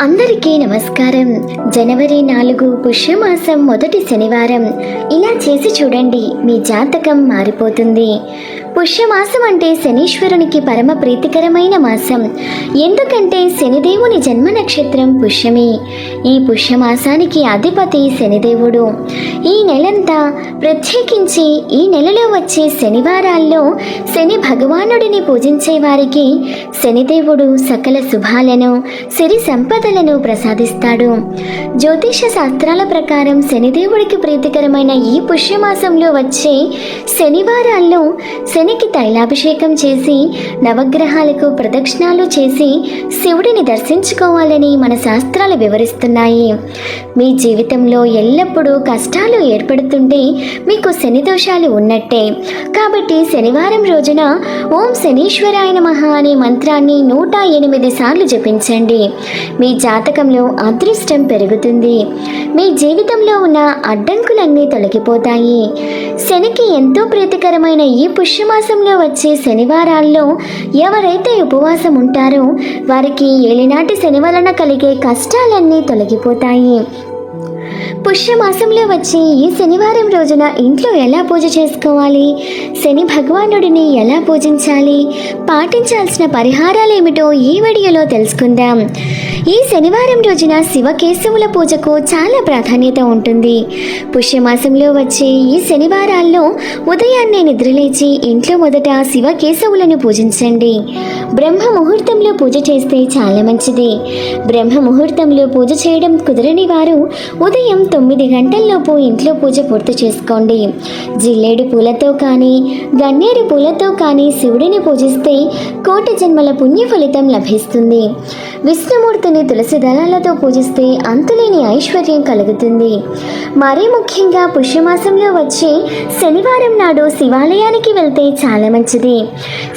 అందరికీ నమస్కారం. జనవరి నాలుగు పుష్యమాసం మొదటి శనివారం. ఇలా చేసి చూడండి మీ జాతకం మారిపోతుంది. పుష్యమాసం అంటే శనీశ్వరునికి పరమ ప్రీతికరమైన మాసం. ఎందుకంటే శనిదేవుని జన్మ నక్షత్రం పుష్యమి. ఈ పుష్యమాసానికి అధిపతి శనిదేవుడు. ఈ నెలంతా ప్రత్యేకించి ఈ నెలలో వచ్చే శనివారాల్లో శని భగవానుడిని పూజించే వారికి శనిదేవుడు సకల శుభాలను సిరి సంపదలను ప్రసాదిస్తాడు. జ్యోతిష శాస్త్రాల ప్రకారం శనిదేవుడికి ప్రీతికరమైన ఈ పుష్యమాసంలో వచ్చే శనివారాల్లో శని శనికి తైలాభిషేకం చేసి నవగ్రహాలకు ప్రదక్షిణాలు చేసి శివుడిని దర్శించుకోవాలని మన శాస్త్రాలు వివరిస్తున్నాయి. మీ జీవితంలో ఎల్లప్పుడూ కష్టాలు ఏర్పడుతుంటే మీకు శని దోషాలు ఉన్నట్టే. కాబట్టి శనివారం రోజున ఓం శనీశ్వరాయ నమః అనే మంత్రాన్ని నూట ఎనిమిది సార్లు జపించండి. మీ జాతకంలో అదృష్టం పెరుగుతుంది. మీ జీవితంలో ఉన్న అడ్డంకులన్నీ తొలగిపోతాయి. శనికి ఎంతో ప్రీతికరమైన ఈ మాసంలో వచ్చే శనివారాల్లో ఎవరైతే ఉపవాసం ఉంటారో వారికి ఏలినాటి శని వలన కలిగే కష్టాలన్నీ తొలగిపోతాయి. పుష్యమాసంలో వచ్చే ఈ శనివారం రోజున ఇంట్లో ఎలా పూజ చేసుకోవాలి? శని భగవానుడిని ఎలా పూజించాలి? పాటించాల్సిన పరిహారాలు ఏమిటో ఈ వీడియోలో తెలుసుకుందాం. ఈ శనివారం రోజున శివకేశవుల పూజకు చాలా ప్రాధాన్యత ఉంటుంది. పుష్యమాసంలో వచ్చే ఈ శనివారాల్లో ఉదయాన్నే నిద్రలేచి ఇంట్లో మొదట శివకేశవులను పూజించండి. బ్రహ్మ ముహూర్తంలో పూజ చేస్తే చాలా మంచిది. బ్రహ్మ ముహూర్తంలో పూజ చేయడం కుదరని వారు ఉదయం తొమ్మిది గంటల్లోపు ఇంట్లో పూజ పూర్తి చేసుకోండి. జిల్లేడు పూలతో కానీ గన్నేరు పూలతో కానీ శివుడిని పూజిస్తే కోటి జన్మల పుణ్య ఫలితం లభిస్తుంది. విష్ణుమూర్తిని తులసి దళాలతో పూజిస్తే అంతులేని ఐశ్వర్యం కలుగుతుంది. మరీ ముఖ్యంగా పుష్యమాసంలో వచ్చే శనివారం నాడు శివాలయానికి వెళ్తే చాలా మంచిది.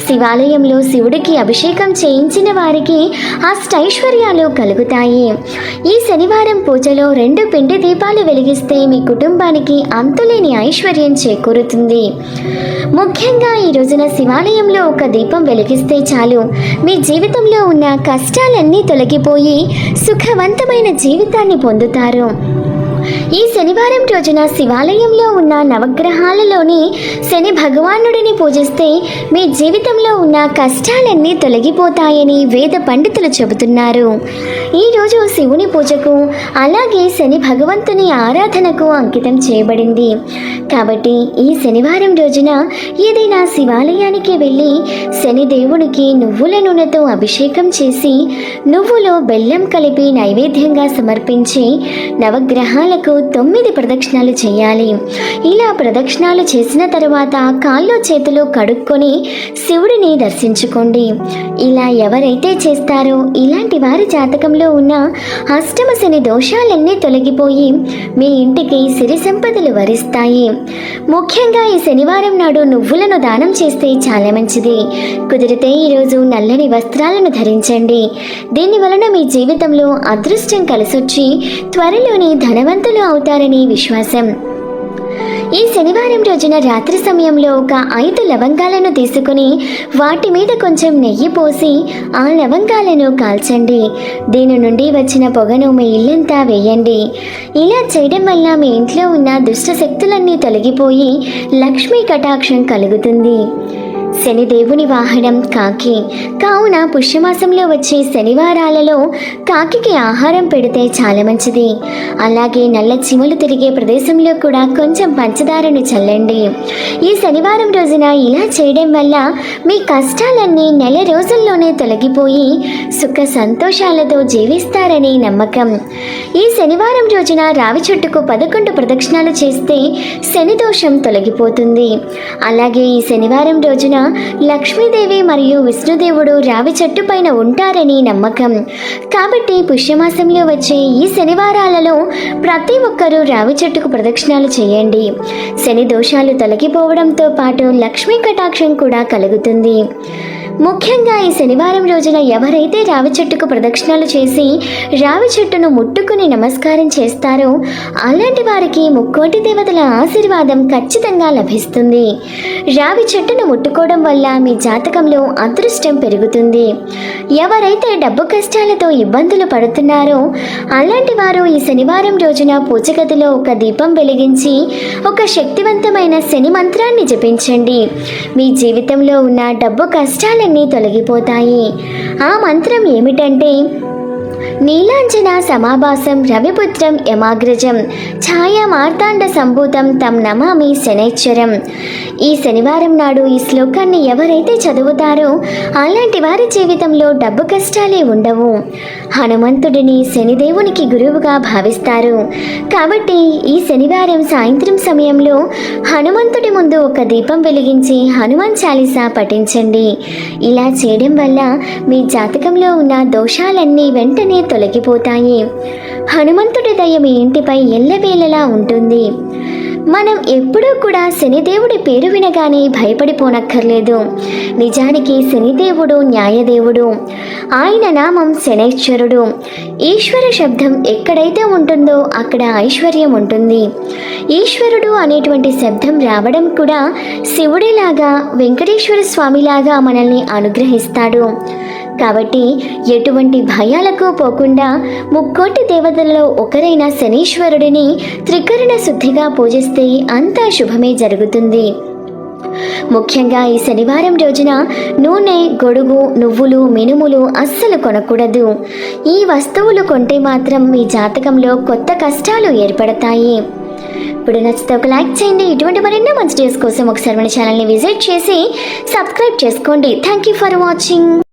శివాలయంలో శివుడికి అభిషేకం చేయించిన వారికి అష్టైశ్వర్యాలు కలుగుతాయి. ఈ శనివారం పూజలో రెండు పిండి దీపాలు వెలిగిస్తే మీ కుటుంబానికి అంతులేని ఐశ్వర్యం చేకూరుతుంది. ముఖ్యంగా ఈ రోజున శివాలయంలో ఒక దీపం వెలిగిస్తే చాలు. మీ జీవితంలో ఉన్న కష్టాలన్నీ తొలగిపోయి సుఖవంతమైన జీవితాన్ని పొందుతారు. ఈ శనివారం రోజున శివాలయంలో ఉన్న నవగ్రహాలలోని శని భగవానుడిని పూజిస్తే మీ జీవితంలో ఉన్న కష్టాలన్నీ తొలగిపోతాయని వేద పండితులు చెబుతున్నారు. ఈరోజు శివుని పూజకు అలాగే శని భగవంతుని ఆరాధనకు అంకితం చేయబడింది. కాబట్టి ఈ శనివారం రోజున ఏదైనా శివాలయానికి వెళ్ళి శని దేవునికి నువ్వుల నూనెతో అభిషేకం చేసి నువ్వులో బెల్లం కలిపి నైవేద్యంగా సమర్పించి నవగ్రహాలకు తొమ్మిది ప్రదక్షిణాలు చేయాలి. ఇలా ప్రదక్షిణాలు చేసిన తర్వాత కాళ్ళు చేతులు కడుక్కొని శివుడిని దర్శించుకోండి. ఇలా ఎవరైతే చేస్తారో ఇలాంటి వారి జాతకంలో ఉన్న అష్టమ శని దోషాలన్నీ తొలగిపోయి మీ ఇంటికి సిరి సంపదలు వరిస్తాయి. ముఖ్యంగా ఈ శనివారం నాడు నువ్వులను దానం చేస్తే చాలా మంచిది. కుదిరితే ఈరోజు నల్లని వస్త్రాలను ధరించండి. దీని వలన మీ జీవితంలో అదృష్టం కలిసొచ్చి త్వరలోనే ధనవంతులు అవుతారని విశ్వాసం. ఈ శనివారం రోజున రాత్రి సమయంలో ఒక ఐదు లవంగాలను తీసుకుని వాటి మీద కొంచెం నెయ్యి పోసి ఆ లవంగాలను కాల్చండి. దీని నుండి వచ్చిన పొగను మీ ఇల్లంతా వేయండి. ఇలా చేయడం వల్ల మీ ఇంట్లో ఉన్న దుష్ట శక్తులన్నీ తొలగిపోయి లక్ష్మీ కటాక్షం కలుగుతుంది. శనిదేవుని వాహనం కాకి. కావున పుష్యమాసంలో వచ్చే శనివారాలలో కాకికి ఆహారం పెడితే చాలా మంచిది. అలాగే నల్ల చిములు తిరిగే ప్రదేశంలో కూడా కొంచెం పంచదారను చల్లండి. ఈ శనివారం రోజున ఇలా చేయడం వల్ల మీ కష్టాలన్నీ నెల రోజుల్లోనే తొలగిపోయి సుఖ సంతోషాలతో జీవిస్తారని నమ్మకం. ఈ శనివారం రోజున రావి చెట్టుకు పదకొండు ప్రదక్షిణాలు చేస్తే శని దోషం తొలగిపోతుంది. అలాగే ఈ శనివారం రోజున లక్ష్మీదేవి మరియు విష్ణుదేవుడు రావి చెట్టు పైన ఉంటారని నమ్మకం. కాబట్టి పుష్యమాసంలో వచ్చే ఈ శనివారాలలో ప్రతి ఒక్కరూ రావి చెట్టుకు ప్రదక్షిణాలు చేయండి. శని దోషాలు తొలగిపోవడంతో పాటు లక్ష్మీ కటాక్షం కూడా కలుగుతుంది. ముఖ్యంగా ఈ శనివారం రోజున ఎవరైతే రావి చెట్టుకు ప్రదక్షిణలు చేసి రావి చెట్టును ముట్టుకుని నమస్కారం చేస్తారో అలాంటి వారికి ముక్కోటి దేవతల ఆశీర్వాదం ఖచ్చితంగా లభిస్తుంది. రావి చెట్టును ముట్టుకోవడం వల్ల మీ జాతకంలో అదృష్టం పెరుగుతుంది. ఎవరైతే డబ్బు కష్టాలతో ఇబ్బందులు పడుతున్నారో అలాంటి వారు ఈ శనివారం రోజున పూజగదిలో ఒక దీపం వెలిగించి ఒక శక్తివంతమైన శని మంత్రాన్ని జపించండి. మీ జీవితంలో ఉన్న డబ్బు కష్టాలన్నీ తొలగిపోతాయి. ఆ మంత్రం ఏమిటంటే నీలాంజన సమాభాసం రవిపుత్రం యమాగ్రజం. ఛాయ మార్తాండ సంభూతం తం నమామి శనైశ్వరం. ఈ శనివారం నాడు ఈ శ్లోకాన్ని ఎవరైతే చదువుతారో అలాంటి వారి జీవితంలో డబ్బు కష్టాలే ఉండవు. హనుమంతుడిని శనిదేవునికి గురువుగా భావిస్తారు. కాబట్టి ఈ శనివారం సాయంత్రం సమయంలో హనుమంతుడి ముందు ఒక దీపం వెలిగించి హనుమాన్ చాలీసా పఠించండి. ఇలా చేయడం వల్ల మీ జాతకంలో ఉన్న దోషాలన్నీ వెంటనే తొలగిపోతాయి. హనుమంతుడి దయ మీ ఇంటిపై ఎల్లవేళలా ఉంటుంది. మనం ఎప్పుడూ కూడా శనిదేవుడి పేరు వినగానే భయపడిపోనక్కర్లేదు. నిజానికి శనిదేవుడు న్యాయదేవుడు. ఆయన నామం శనైశ్వరుడు. ఈశ్వర శబ్దం ఎక్కడైతే ఉంటుందో అక్కడ ఐశ్వర్యం ఉంటుంది. ఈశ్వరుడు అనేటువంటి శబ్దం రావడం కూడా శివుడిలాగా వెంకటేశ్వర స్వామిలాగా మనల్ని అనుగ్రహిస్తాడు. కాబట్టి ఎటువంటి భయాలకు పోకుండా ముక్కోటి దేవతలలో ఒకరైన శనీశ్వరుడిని త్రికరణ శుద్ధిగా పూజిస్తే అంతా శుభమే జరుగుతుంది. ముఖ్యంగా ఈ శనివారం రోజున నూనె గొడుగు నువ్వులు మినుములు అస్సలు కొనకూడదు. ఈ వస్తువులు కొంటే మాత్రం మీ జాతకంలో కొత్త కష్టాలు ఏర్పడతాయి. ఇప్పుడు నచ్చితే ఒక లైక్ చేయండి. ఇటువంటి మరెన్నో మంచి డేస్ కోసం ఒకసారి మన ఛానల్ని విజిట్ చేసి సబ్స్క్రైబ్ చేసుకోండి. Thank you for watching